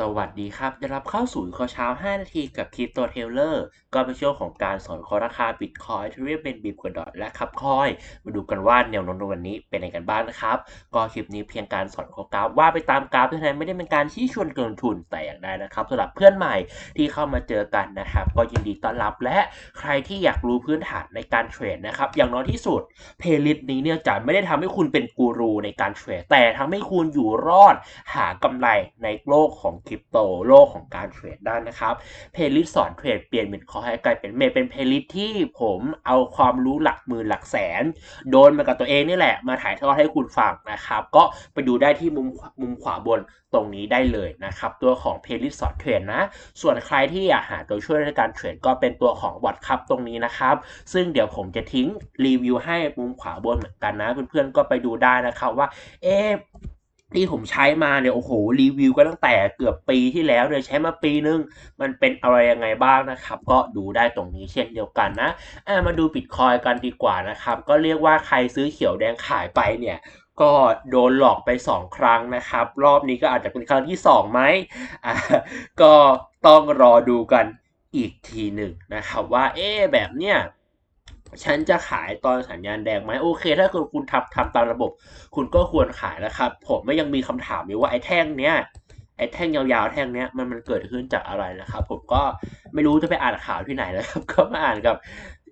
สวัสดีครับ ได้รับเข้าสู่ข้อเช้า 5 นาทีกับคริปโตเทเลอร์ ก็เป็นช่วงของการสอนคอราคาบิตคอยทเรียกเป็นบิตคอยดอทและคับคอย มาดูกันว่าแนวโน้มวันนี้เป็นยังไงกันบ้างนะครับ ก็คลิปนี้เพียงการสอนข้อกราฟว่าไปตามกราฟเท่านั้นไม่ได้เป็นการชี้ชวนเกินทุนแต่อย่างใดนะครับสำหรับเพื่อนใหม่ที่เข้ามาเจอกันนะครับ ก็ยินดีต้อนรับและใครที่อยากรู้พื้นฐานในการเทรดนะครับอย่างน้อยที่สุดเพลย์ลิสต์นี้เนี่ยจะไม่ได้ทำให้คุณเป็นกูรูในการเทรดแต่ทำให้คุณอยู่รอดหากำไรในโลกของคริปโตโลกของการเทรดได้นะครับ เพลย์ลิสต์สอนเทรดเปลี่ยนบิตคอยให้กลายเป็นเมเป็นเพลย์ลิสต์ที่ผมเอาความรู้หลักหมื่นหลักแสน โดนมากับตัวเองนี่แหละมาถ่ายทอดให้คุณฟังนะครับ ก็ไปดูได้ที่มุมมุมขวาบนตรงนี้ได้เลยนะครับ ตัวของเพลย์ลิสต์สอนเทรดนะ ส่วนใครที่อยากหาตัวช่วยในการเทรดก็เป็นตัวของวัดครับตรงนี้นะครับ ซึ่งเดี๋ยวผมจะทิ้งรีวิวให้มุมขวาบนเหมือนกันนะ เพื่อนๆก็ไปดูได้นะครับว่าเอ๊ ที่ผมใช้มาเนี่ยโอ้โหรีวิวก็ตั้งแต่เกือบปีที่แล้วเลยใช้มาปีนึง มันเป็นอะไรยังไงบ้างนะครับ ก็ดูได้ตรงนี้เช่นเดียวกันนะอะมาดูบิตคอยกันดีกว่านะครับ ก็เรียกว่าใครซื้อเขียวแดงขายไปเนี่ยก็โดนหลอกไป 2 ครั้งนะครับ รอบนี้ก็อาจจะเป็นครั้งที่2ไหมอะก็ต้องรอดูกันอีกทีหนึ่งนะครับว่าเอ๊แบบเนี้ย ฉันจะขายตอนสัญญาณแดงไหมโอเค ถ้าคุณคุณทำทำตามระบบ คุณก็ควรขายนะครับ ผมไม่ยังมีคำถามอยู่ว่าไอ้แท่งเนี้ยไอ้แท่งยาวๆแท่งเนี้ยมันมันเกิดขึ้นจากอะไรนะครับ ผมก็ไม่รู้จะไปอ่านข่าวที่ไหนนะครับ ก็มาอ่านกับ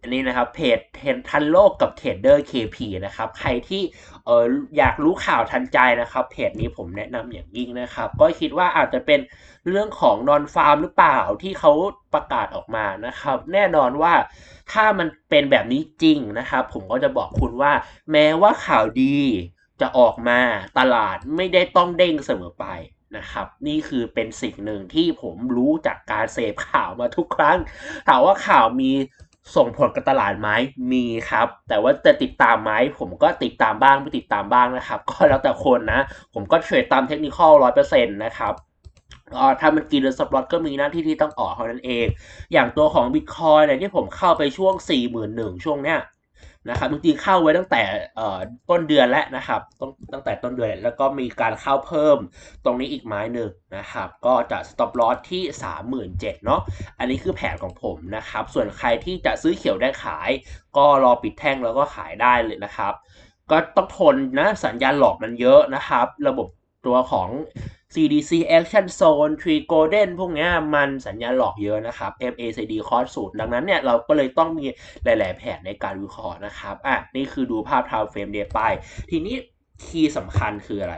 นนี้นะครับเพจเทนทันโลกกับเทรดเดอร์ KP นะครับ ใครที่เอออยากรู้ข่าวทันใจนะครับ เพจนี้ผมแนะนำอย่างยิ่งนะครับ ก็คิดว่าอาจจะเป็นเรื่องของนอนฟาร์มหรือเปล่าที่เขาประกาศออกมานะครับ แน่นอนว่าถ้ามันเป็นแบบนี้จริงนะครับ ผมก็จะบอกคุณว่า แม้ว่าข่าวดีจะออกมาตลาดไม่ได้ต้องเด้งเสมอไปนะครับนี่คือเป็นสิ่งหนึ่งที่ผมรู้จากการเสพข่าวมาทุกครั้งถามว่าข่าวมี ส่งผลกับตลาดไหมมีครับ แต่ว่าจะติดตามไหมผมก็ติดตามบ้างไม่ติดตามบ้างนะครับ ก็แล้วแต่คนนะ ผมก็เทรดตามเทคนิคอลร้อยเปอร์เซ็นต์นะครับถ้ามันกินหรือสปอตก็มีหน้าที่ที่ต้องออกเท่านั้นเอง อย่างตัวของ Bitcoin เนี่ยที่ผมเข้าไปช่วง 4 1 0 0 0ช่วงเนี้ย นะครับจริงๆเข้าไว้ตั้งแต่ต้นเดือนแล้วนะครับตั้งตั้งแต่ต้นเดือนแล้วก็มีการเข้าเพิ่มตรงนี้อีกไม้หนึ่งนะครับ ก็จะ stop loss ที่ 37,000เนาะอันนี้คือแผนของผมนะครับ ส่วนใครที่จะซื้อเขียวได้ขาย ก็รอปิดแท่งแล้วก็ขายได้เลยนะครับ ก็ต้องทนนะสัญญาณหลอกมันเยอะนะครับ ระบบตัวของ CDC Action Zone Tree Golden พวกนี้มันสัญญาณหลอกเยอะนะครับ MACD Cross สูตรดังนั้นเนี่ยเราก็เลยต้องมีหลาย ๆ แผนในการวิเคราะห์นะครับอะนี่คือดูภาพ time frame day ไป ทีนี้คีย์สำคัญคืออะไร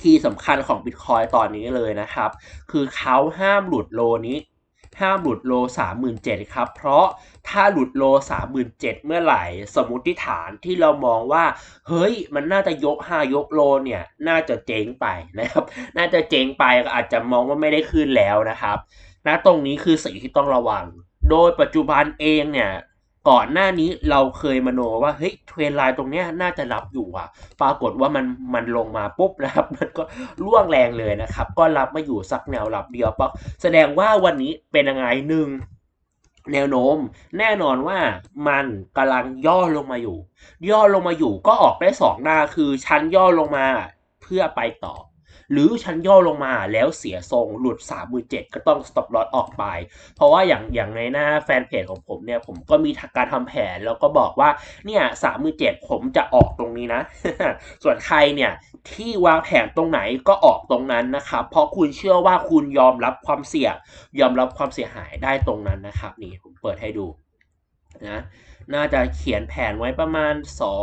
คีย์สำคัญของ Bitcoin ตอนนี้เลยนะครับ คือเขาห้ามหลุดโลนี้ ห้ามหลุดโล 37,000ครับ เพราะถ้าหลุดโล 37,000 เมื่อไหร่ สมมติฐานที่เรามองว่า เฮ้ย มันน่าจะยก 5 ยกโลเนี่ย น่าจะเจ๊งไปนะครับ น่าจะเจ๊งไปก็อาจจะมองว่าไม่ได้ขึ้นแล้วนะครับนะตรงนี้คือสิ่งที่ต้องระวัง โดยปัจจุบันเองเนี่ย ก่อนหน้านี้เราเคยมโนว่าเฮ้ยเทรนไลน์ตรงเนี้ยน่าจะรับอยู่อะ ปรากฏว่ามันมันลงมาปุ๊บนะครับ มันก็ร่วงแรงเลยนะครับ ก็รับมาอยู่สักแนวรับเดียวปั๊บแสดงว่าวันนี้เป็นยังไงหนึ่งแนวโน้มแน่นอนว่ามันกำลังย่อลงมาอยู่ ย่อลงมาอยู่ก็ออกได้สองหน้าคือชั้นย่อลงมาเพื่อไปต่อ หรือชั้นย่อลงมาแล้วเสียทรงหลุด 37,000ก็ต้อง stop loss ออกไป เพราะว่าอย่างอย่างในหน้าแฟนเพจของผมเนี่ย ผมก็มีการทำแผนแล้วก็บอกว่าเนี่ย 37,000ผมจะออกตรงนี้นะ ส่วนใครเนี่ยที่วางแผนตรงไหนก็ออกตรงนั้นนะครับ เพราะคุณเชื่อว่าคุณยอมรับความเสี่ยง ยอมรับความเสียหายได้ตรงนั้นนะครับ นี่ผมเปิดให้ดูนะน่าจะเขียนแผนไว้ประมาณ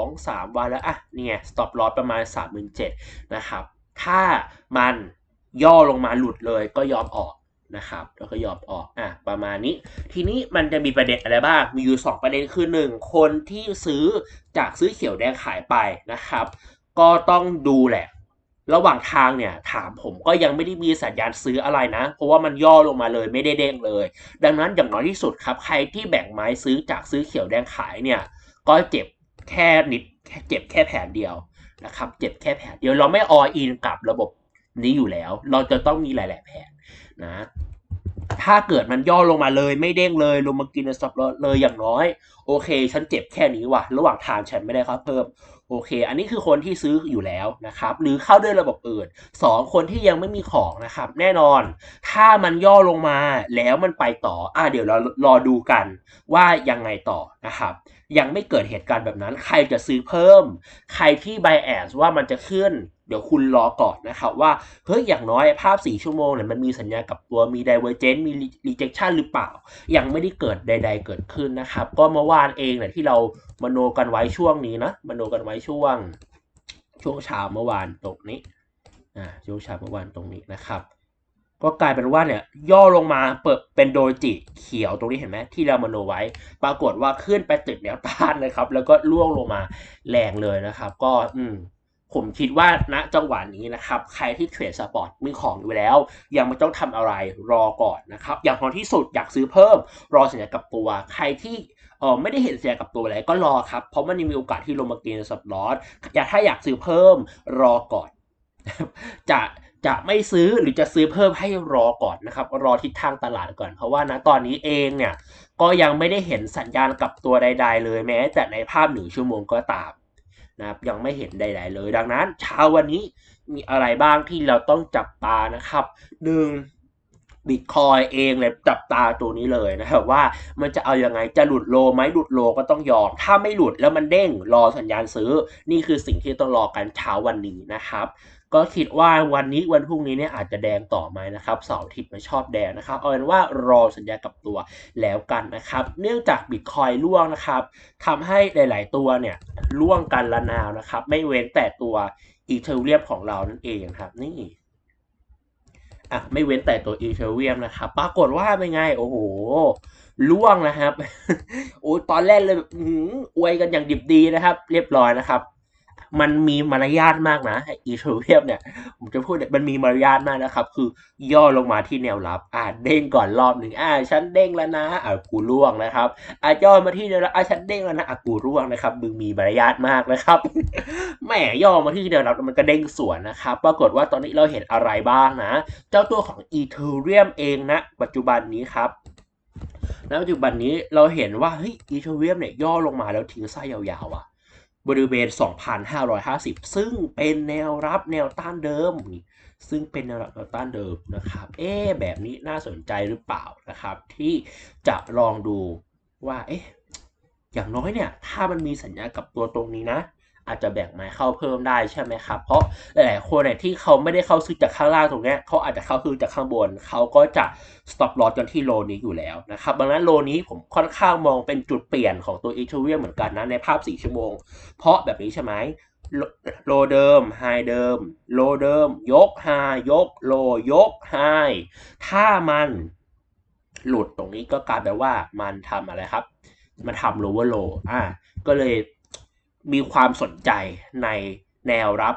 2-3 วันแล้ว อะ เนี่ย stop loss ประมาณ 3 7 0 0นะครับ ถ้ามันย่อลงมาหลุดเลยก็ยอมออกนะครับแล้วก็ยอมออกอะประมาณนี้ ทีนี้มันจะมีประเด็นอะไรบ้าง มีอยู่ 2 ประเด็นคือ 1 คนที่ซื้อจากซื้อเขียวแดงขายไปนะครับ ก็ต้องดูแหละ ระหว่างทางเนี่ยถามผมก็ยังไม่ได้มีสัญญาณซื้ออะไรนะ เพราะว่ามันย่อลงมาเลยไม่ได้เด้งเลย ดังนั้นอย่างน้อยที่สุดครับ ใครที่แบ่งไม้ซื้อจากซื้อเขียวแดงขายเนี่ย ก็เจ็บแค่นิดแค่เจ็บแค่แผนเดียว นะครับ เจ็บแค่แผนเดียวเราไม่ออินกับระบบนี้อยู่แล้ว เราจะต้องมีหลาย ๆ แผนนะ ถ้าเกิดมันย่อลงมาเลยไม่เด้งเลย ลงมากินสต็อปเลยอย่างน้อย โอเค ฉันเจ็บแค่นี้ว่ะ ระหว่างทางฉันไม่ได้ครับเพิ่มโอเค อันนี้คือคนที่ซื้ออยู่แล้วนะครับ หรือเข้าด้วยระบบอื่นสองคนที่ยังไม่มีของนะครับ แน่นอน ถ้ามันย่อลงมาแล้วมันไปต่อ อ่าเดี๋ยวเรารอดูกันว่ายังไงต่อนะครับ ยังไม่เกิดเหตุการณ์แบบนั้น ใครจะซื้อเพิ่ม ใครที่ bias ว่ามันจะขึ้น เดี๋ยวคุณรอก่อนนะครับว่า เฮ้ย อย่างน้อยภาพ 4 ชั่วโมงเนี่ยมันมีสัญญากับตัวมี divergence มี rejection หรือเปล่า ยังไม่ได้เกิดใด ๆ เกิดขึ้นนะครับ ก็เมื่อวานเองเนี่ยที่เรามโนกันไว้ช่วงนี้นะมโนกันไว้ช่วง ช่วงเช้าเมื่อวานตรงนี้อ่าช่วงเช้าเมื่อวานตรงนี้นะครับ ก็กลายเป็นว่าเนี่ยย่อลงมาเปิดเป็นโดจิเขียวตรงนี้เห็นไหมที่เรามโนไว้ ปรากฏว่าขึ้นไปติดแนวต้านนะครับ แล้วก็ล่วงลงมาแรงเลยนะครับ ก็อืมผมคิดว่าณจังหวะนี้นะครับ ใครที่เทรดสปอร์ตมีของอยู่แล้ว ยังไม่ต้องทำอะไรรอก่อนนะครับ อย่างพอที่สุดอยากซื้อเพิ่ม รอสัญญากับตัว ใครที่เออไม่ได้เห็นเสัญญากับตัวอะไรก็รอครับ เพราะมันยังมีโอกาสที่ลงมาเกณฑ์สับลอสอยากถ้าอยากซื้อเพิ่มรอก่อน จะ จะไม่ซื้อหรือจะซื้อเพิ่มให้รอก่อนนะครับ รอทิศทางตลาดก่อน เพราะว่านะตอนนี้เองเนี่ยก็ยังไม่ได้เห็นสัญญาณกับตัวใด ๆ เลยแม้แต่ในภาพหนึ่งชั่วโมงก็ตามนะครับยังไม่เห็นใด ๆ เลย ดังนั้นเช้าวันนี้มีอะไรบ้างที่เราต้องจับตานะครับหนึ่งบิตคอยเองเลยจับตาตัวนี้เลยนะครับว่ามันจะเอาอยัางไงจะหลุดโลไหมหลุดโลก็ต้องยอม ถ้าไม่หลุดแล้วมันเด้งรอสัญญาณซื้อ นี่คือสิ่งที่ต้องรอกันเช้าวันนี้นะครับ ก็คิดว่าวันนี้วันพรุ่งนี้เนี่ยอาจจะแดงต่อไหมนะครับเสาร์อาทิตย์มันชอบแดงนะครับเอาเป็นว่ารอสัญญากับตัวแล้วกันนะครับ เนื่องจากบิตคอยล่วงนะครับทำให้หลาย ๆ ตัวเนี่ยล่วงกันละนาวนะครับ ไม่เว้นแต่ตัวอีเทเรียมของเรานั่นเองครับนี่อะไม่เว้นแต่ตัวอีเทเรียมนะครับ ปรากฏว่าเป็นไงโอ้โหล่วงนะครับโอ้ตอนแรกเลยอวยกันอย่างดิบดีนะครับ เรียบร้อยนะครับ มันมีมารยาทมากนะอีเทเรียมเนี่ย ผมจะพูดมันมีมารยาทมากนะครับ คือย่อลงมาที่แนวรับ อ่าเด้งก่อนรอบหนึ่งอ่าฉันเด้งแล้วนะอ่ากูร่วงนะครับอ่าย่อมาที่แนวรับอ่าฉันเด้งแล้วนะอ่ากูร่วงนะครับมึงมีมารยาทมากนะครับแหมย่อมาที่แนวรับมันก็เด้งสวนนะครับปรากฏว่าตอนนี้เราเห็นอะไรบ้างนะ เจ้าตัวของอีเทเรียมเองนะ ปัจจุบันนี้ครับณปัจจุบันนี้เราเห็นว่าเฮ้ยอีเทเรียมเนี่ยย่อลงมาแล้วทิ้งไส้ยาวๆอะ บริเวณ 2,550 ซึ่งเป็นแนวรับแนวต้านเดิม ซึ่งเป็นแนวรับแนวต้านเดิมนะครับ เอ๊แบบนี้น่าสนใจหรือเปล่านะครับ ที่จะลองดูว่า เอ๊ะ อย่างน้อยเนี่ย ถ้ามันมีสัญญากับตัวตรงนี้นะ อาจจะแบ่งไม้เข้าเพิ่มได้ใช่ไหมครับ เพราะหลายๆคนเนี่ยที่เขาไม่ได้เข้าซื้อจากข้างล่างตรงนี้เขาอาจจะเข้าซื้อจากข้างบน เขาก็จะ stop loss กันที่โลนี้อยู่แล้วนะครับดังนั้นโลนี้ผมค่อนข้างมองเป็นจุดเปลี่ยนของตัวอีเทเรียมเหมือนกันนะในภาพ 4 ชั่วโมง เพราะแบบนี้ใช่ไหมโลเดิมไฮเดิม โลเดิม ยกไฮยก โลยกไฮถ้ามันหลุดตรงนี้ก็กลายแปลว่ามันทำอะไรครับ มันทำ lower low อ่าก็เลย มีความสนใจในแนวรับ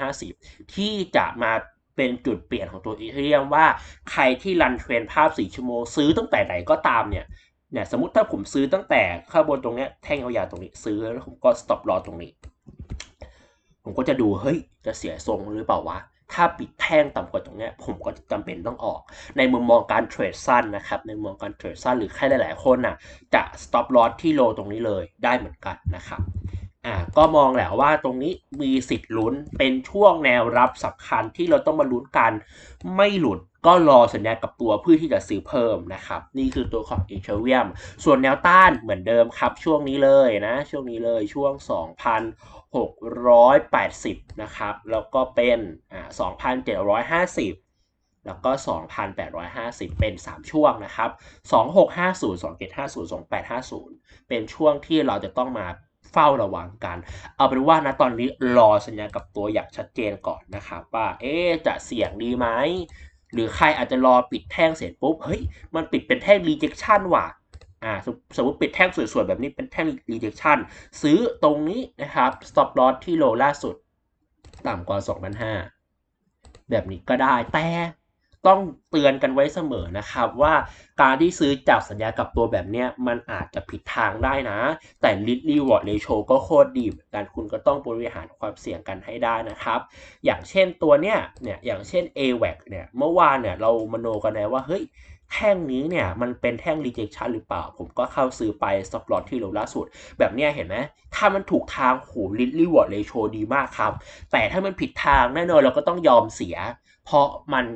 2,550 ที่จะมาเป็นจุดเปลี่ยนของตัวอีเทเรียมว่าใครที่รันเทรนภาพ 4 ชั่วโมงซื้อตั้งแต่ไหนก็ตามเนี่ยเนี่ยสมมติถ้าผมซื้อตั้งแต่ข้างบนตรงนี้แท่งยาวๆตรงนี้ซื้อแล้วผมก็สต็อปรอตรงนี้ ผมก็จะดูเฮ้ยจะเสียทรงหรือเปล่าวะ ถ้าปิดแท่งต่ำกว่าตรงนี้ผมก็จำเป็นต้องออก ในมุมมองการเทรดสั้นนะครับ ในมุมมองการเทรดสั้นหรือใครหลายๆ คนน่ะจะ stop loss ที่โลตรงนี้เลยได้เหมือนกันนะครับอ่าก็มองแล้วว่าตรงนี้มีสิทธิ์ลุ้นเป็นช่วงแนวรับสำคัญที่เราต้องมาลุ้นกัน ไม่หลุดก็รอสัญญากับตัวเพื่อที่จะซื้อเพิ่มนะครับ นี่คือตัวของอีเทเรียมส่วนแนวต้านเหมือนเดิมครับ ช่วงนี้เลยนะ ช่วงนี้เลยช่วง 680 นะครับ แล้วก็เป็นอ่า2,750 แล้วก็ 2,850 เป็น 3 ช่วงนะครับ 2650 2750 2850 เป็นช่วงที่เราจะต้องมาเฝ้าระวังกัน เอาเป็นว่านะตอนนี้รอสัญญากับตัวอย่างชัดเจนก่อนนะครับ ว่าเอ๊จะเสี่ยงดีไหม หรือใครอาจจะรอปิดแท่งเสร็จปุ๊บ เฮ้ย มันปิดเป็นแท่ง rejection ว่ะ อ่าสมมติปิดแท่งสวยๆแบบนี้เป็นแท่ง rejection ซื้อตรงนี้นะครับ stop loss ที่โลล่าสุด ต่ำกว่า 2,500 แบบนี้ก็ได้แต่ต้องเตือนกันไว้เสมอนะครับว่าการที่ซื้อจากสัญญากับตัวแบบเนี้ยมันอาจจะผิดทางได้นะ แต่ Risk Reward Ratio ก็โคตรดีเหมือนกันคุณก็ต้องบริหารความเสี่ยงกันให้ได้นะครับ อย่างเช่นตัวเนี้ยเนี่ยอย่างเช่น AWAC เนี่ยเมื่อวานเนี่ยเรามโนกันนะว่าเฮ้ย แท่งนี้เนี่ยมันเป็นแท่ง rejection หรือเปล่า ผมก็เข้าซื้อไป stop loss ที่โลล่าสุด แบบเนี้ยเห็นไหมถ้ามันถูกทางโห Risk Reward Ratio ดีมากครับ แต่ถ้ามันผิดทางแน่นอนเราก็ต้องยอมเสีย เพราะมัน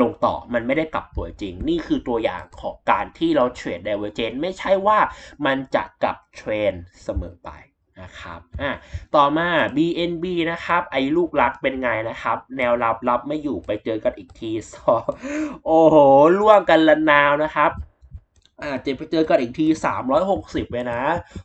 ลงต่อมันไม่ได้กลับตัวจริง นี่คือตัวอย่างของการที่เราเทรด divergent ไม่ใช่ว่ามันจะกลับเทรนเสมอไป นะครับอะต่อมา BNB นะครับ ไอ้ลูกรักเป็นไงนะครับ แนวรับรับไม่อยู่ไปเจอกันอีกทีสอโอ้โหล่วงกันละนาวนะครับ อาจจะไปเจอกันอีกที 360เลยนะ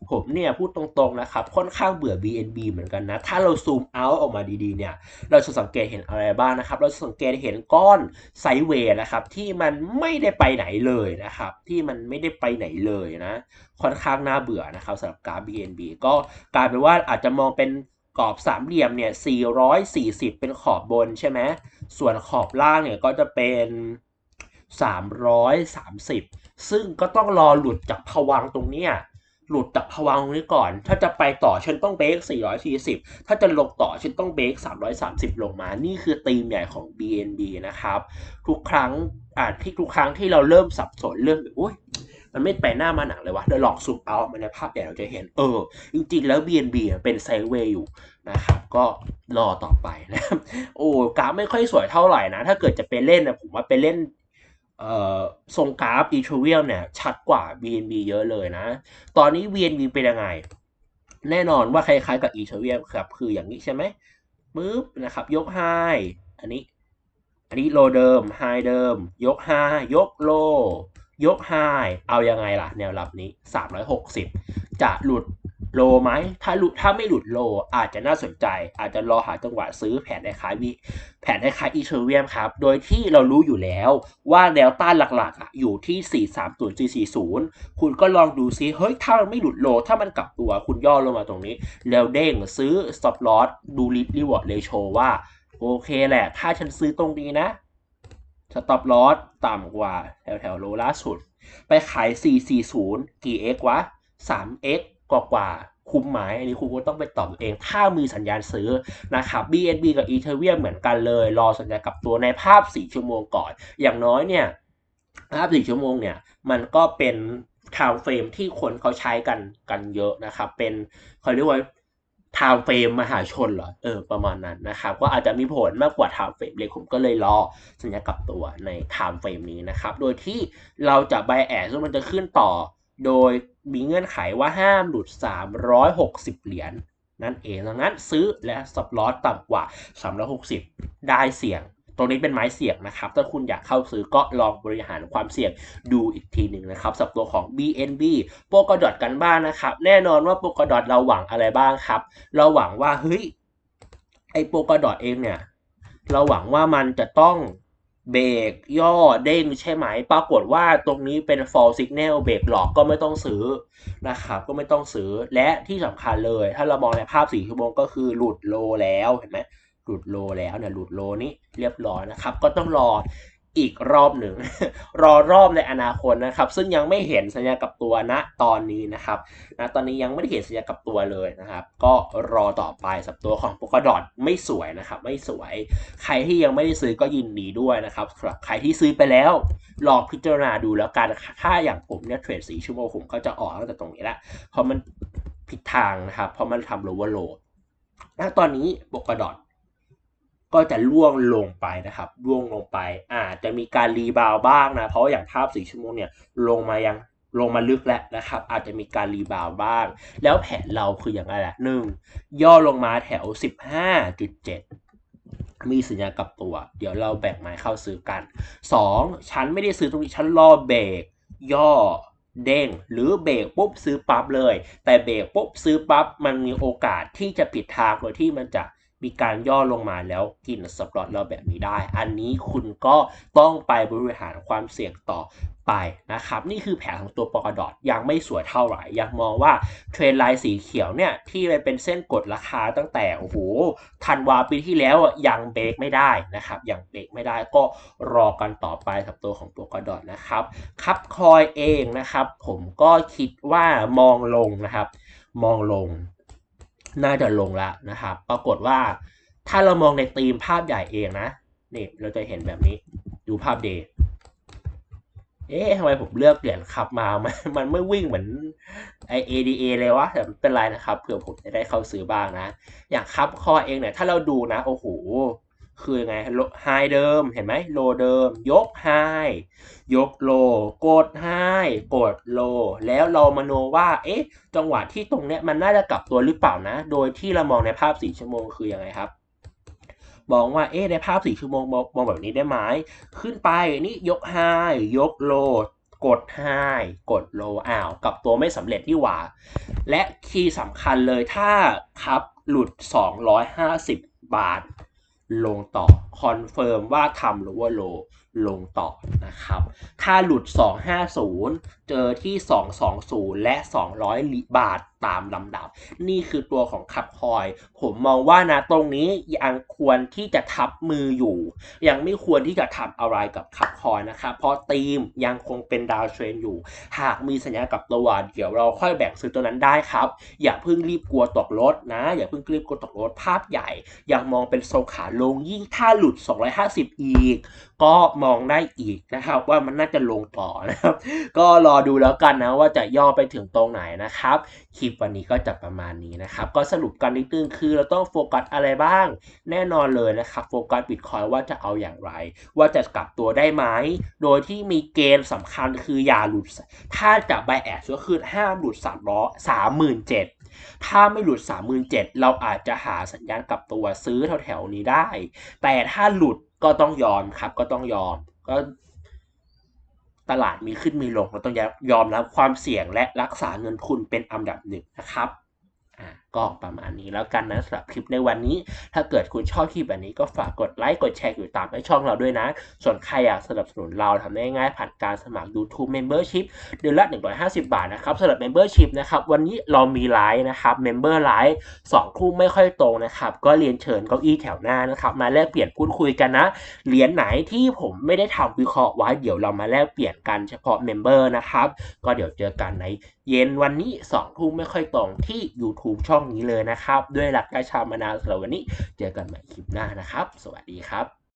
ผมเนี่ยพูดตรงๆนะครับ ค่อนข้างเบื่อ BNB เหมือนกันนะ ถ้าเราซูมเอาออกมาดีๆเนี่ย เราจะสังเกตเห็นอะไรบ้างนะครับ เราจะสังเกตเห็นก้อนไซเวย์นะครับ ที่มันไม่ได้ไปไหนเลยนะครับ ที่มันไม่ได้ไปไหนเลยนะ ค่อนข้างน่าเบื่อนะครับสำหรับกราฟ BNB ก็กลายเป็นว่าอาจจะมองเป็นกรอบสามเหลี่ยมเนี่ย 440 เป็นขอบบนใช่ไหม ส่วนขอบล่างเนี่ยก็จะเป็น 330 ซึ่งก็ต้องรอหลุดจากผวังตรงเนี้ยหลุดจากผวังตรงนี้ก่อน ถ้าจะไปต่อฉันต้องเบรก440 ถ้าจะลงต่อฉันต้องเบรก330 ลงมา นี่คือธีมใหญ่ของ BNB นะครับ ทุกครั้งอ่าที่ทุกครั้งที่เราเริ่มสับสนเรื่องแบบอุ้ยมันไม่ไปหน้ามาหนังเลยวะเดี๋ยวลองซูมเอามาในภาพใหญ่เราจะเห็นเออ จริงๆ แล้ว BNB เป็นไซเวย์อยู่นะครับ ก็รอต่อไปนะครับโอ้กราฟไม่ค่อยสวยเท่าไหร่นะ ถ้าเกิดจะไปเล่นนะผมว่าไปเล่น ทรงกราฟ e t h e r e u m เนี่ยชัดกว่า BNB เยอะเลยนะ ตอนนี้ BNB เป็นยังไง แน่นอนว่าคล้ายๆกับ e t h e r e u m ครับ คืออย่างนี้ใช่ไหมปึ๊บนะครับ ยก High อันนี้ อันนี้โลเดิม High เดิม ยก High ยกโล ยก High เอายังไงล่ะ แนวรับนี้ 360 จะหลุด โลไหมถ้าหลุดถ้าไม่หลุดโลอาจจะน่าสนใจ อาจจะรอหาจังหวะซื้อแผนคล้ายๆวิแผนคล้ายอีเทอร์เรียมครับ โดยที่เรารู้อยู่แล้วว่าแนวต้านหลักๆอะอยู่ที่ 430 440 คุณก็ลองดูซิเฮ้ย ถ้ามันไม่หลุดโล ถ้ามันกลับตัวคุณย่อลงมาตรงนี้ แล้วเด้งซื้อ stop loss ดู risk reward ratio ว่า โอเคแหละ ถ้าฉันซื้อตรงนี้นะ stop loss ต่ำกว่าแถวแถวโลล่าสุด ไปขาย 440 กี่ x วะ 3x กว่ากว่าคุ้มไหมอันนี้คุณก็ต้องไปตอบเอง ถ้ามีสัญญาณซื้อนะครับ BNB กับ Ethereum เหมือนกันเลย รอสัญญาณกับตัวในภาพ 4 ชั่วโมงก่อน อย่างน้อยเนี่ยภาพ 4 ชั่วโมงเนี่ย มันก็เป็น time frame ที่คนเขาใช้กันกันเยอะนะครับ เป็นเขาเรียกว่า time frame มหาชนเหรอ เออ ประมาณนั้นนะครับ ก็อาจจะมีผลมากกว่า time frame เลยผมก็เลยรอสัญญากับตัวใน time frame นี้นะครับ โดยที่เราจะ bias ว่ามันจะขึ้นต่อโดย มีเงื่อนไขว่าห้ามหลุด 360 เหรียญนั่นเองดังนั้นซื้อและ stop loss ต่ำกว่า 360 ได้เสี่ยง ตรงนี้เป็นไม้เสี่ยงนะครับ ถ้าคุณอยากเข้าซื้อก็ลองบริหารความเสี่ยงดูอีกทีหนึ่งนะครับสำหรับตัวของ BNB โปกดอทกันบ้างนะครับ แน่นอนว่าโปกดอทเราหวังอะไรบ้างครับ เราหวังว่าเฮ้ยไอโปกดอทเองเนี่ย เราหวังว่ามันจะต้อง เบรกย่อเด้งใช่ไหม ปรากฏว่าตรงนี้เป็น fall signal เบรกหลอกก็ไม่ต้องซื้อนะครับ ก็ไม่ต้องซื้อ และที่สำคัญเลย ถ้าเรามองในภาพ4ชั่วโมงก็คือหลุดโลแล้วเห็นไหมหลุดโลแล้วเนี่ยหลุดโลนี้เรียบร้อยนะครับ ก็ต้องรอ อีกรอบหนึ่ง รอรอบในอนาคตนะครับ ซึ่งยังไม่เห็นสัญญากับตัวณตอนนี้นะครับนะตอนนี้ยังไม่ได้เห็นสัญญากับตัวเลยนะครับ ก็รอต่อไปสับตัวของ p o l k a d o t ไม่สวยนะครับ ไม่สวย ใครที่ยังไม่ได้ซื้อก็ยินดีด้วยนะครับสำหรับใครที่ซื้อไปแล้วลองพิจารณาดูแล้วกันถ้าอย่างผมเนี่ยเทรดสีชั่วโมงผมก็จะออกตั้งแต่ตรงนี้ล้วเพราะมันผิดทางนะครับเพราะมันทำ lower low ณตอนนี้ p o l k a d o t ก็จะล่วงลงไปนะครับล่วงลงไปอาจจะมีการรีบาวบ้างนะ เพราะอย่างภาพ4ชั่วโมงเนี่ยลงมายังลงมาลึกแล้วนะครับ อาจจะมีการรีบาวบ้าง แล้วแผนเราคืออย่างไรล่ะหนึ่งย่อลงมาแถว 15.7 มีสัญญาณกลับตัว เดี๋ยวเราแบ่งไม้เข้าซื้อกัน 2. ฉันไม่ได้ซื้อตรงนี้ฉันรอเบรกย่อเด้งหรือเบรกปุ๊บซื้อปั๊บเลย แต่เบรกปุ๊บซื้อปั๊บมันมีโอกาสที่จะผิดทางโดยที่มันจะ มีการย่อลงมาแล้วกินสปอตเราแบบนี้ได้ อันนี้คุณก็ต้องไปบริหารความเสี่ยงต่อไปนะครับ นี่คือแผนของตัวปกดอทยังไม่สวยเท่าไหร่ยังมองว่าเทรนไลน์สีเขียวเนี่ย ที่มันเป็นเส้นกดราคาตั้งแต่โอ้โหธันวาปีที่แล้วยังเบรกไม่ได้นะครับยังเบรกไม่ได้ก็รอกันต่อไปกับตัวของตัวกระดอทนะครับคับคอยเองนะครับ ผมก็คิดว่ามองลงนะครับ มองลง น่าจะลงละนะครับปรากฏว่าถ้าเรามองในธีมภาพใหญ่เองนะนี่เราจะเห็นแบบนี้ดูภาพเดย์เอ๊ะทำไมผมเลือกเปลี่ยนขับมา มันมันไม่วิ่งเหมือนไอ ADA เลยวะแต่เป็นไรนะครับเผื่อผมจะได้เข้าซื้อบ้างนะ อย่างคับคอเองเนี่ยถ้าเราดูนะ โอ้โห คือยังไงไฮเดิมเห็นไหมโลเดิม ยกไฮยกโลกดไฮกดโล แล้วเรามโนว่า เอ๊ะ จังหวะที่ตรงเนี้ยมันน่าจะกลับตัวหรือเปล่านะ โดยที่เรามองในภาพ4ชั่วโมงคือยังไงครับมองว่าเอ๊ะในภาพ4ชั่วโมงมองมองแบบนี้ได้ไหมขึ้นไปนี่ยกไฮยกโลกดไฮกดโลอ้าวกับตัวไม่สำเร็จนี่หว่า และคีย์สำคัญเลยถ้าครับหลุด 250 บาท ลงต่อคอนเฟิร์มว่าทำหรือว่าโลลงต่อนะครับ ถ้าหลุด 250 เจอที่ 220 และ 200 บาท ตามลำดับ นี่คือตัวของคับคอย ผมมองว่านะตรงนี้ยังควรที่จะทับมืออยู่ ยังไม่ควรที่จะทำอะไรกับคับคอยนะครับเพราะธีมยังคงเป็นดาวเทรนอยู่ หากมีสัญญากับตัวเดี๋ยวเราค่อยแบ่งซื้อตัวนั้นได้ครับ อย่าเพิ่งรีบกลัวตกรถนะ อย่าเพิ่งรีบกลัวตกรถภาพใหญ่ ยังมองเป็นโซขาลงยิ่งถ้าหลุด 250 อีก ก็มองได้อีกนะครับ ว่ามันน่าจะลงต่อนะครับ ก็รอดูแล้วกันนะว่าจะย่อไปถึงตรงไหนนะครับคลิปวันนี้ก็จะประมาณนี้นะครับ ก็สรุปกันนิดนึงคือเราต้องโฟกัสอะไรบ้าง แน่นอนเลยนะครับโฟกัสบิตคอยว่าจะเอาอย่างไร ว่าจะกลับตัวได้ไหม โดยที่มีเกณฑ์สำคัญคืออย่าหลุด ถ้าจะไบแอสก็คือห้ามหลุด3ล้อ37,000ถ้าไม่หลุด 37,000 เราอาจจะหาสัญญาณกลับตัวซื้อแถวๆนี้ได้ แต่ถ้าหลุดก็ต้องยอมครับ ก็ต้องยอม ก็ ตลาดมีขึ้นมีลงเราต้องยอมรับความเสี่ยงและรักษาเงินทุนเป็นอันดับหนึ่งนะครับอ่า ก็ประมาณนี้แล้วกันนะสำหรับคลิปในวันนี้ ถ้าเกิดคุณชอบคลิปแบบนี้ก็ฝากกดไลค์กดแชร์อยู่ตามให้ช่องเราด้วยนะ ส่วนใครอยากสนับสนุนเราทำได้ง่ายผ่านการสมัคร YouTube Membership เดือนละ 150 บาทนะครับสำหรับ Membership นะครับวันนี้เรามีไลฟ์นะครับ Member ไลฟ์สองทุ่ไม่ค่อยตรงนะครับ ก็เรียนเชิญเก้าอี้แถวหน้านะครับ มาแลกเปลี่ยนพูดคุยกันนะเหรียญไหนที่ผมไม่ได้ทำวิเคราะห์ไว้เดี๋ยวเรามาแลกเปลี่ยนกันเฉพาะ Member นะครับก็เดี๋ยวเจอกันในเย็นวันนี้2ทุ่มไม่ค่อยตรงที่ YouTube ช่องนี้เลยนะครับ ด้วยหลักกรชาวมานาวสำหรับวันนี้ เจอกันใหม่คลิปหน้านะครับ สวัสดีครับ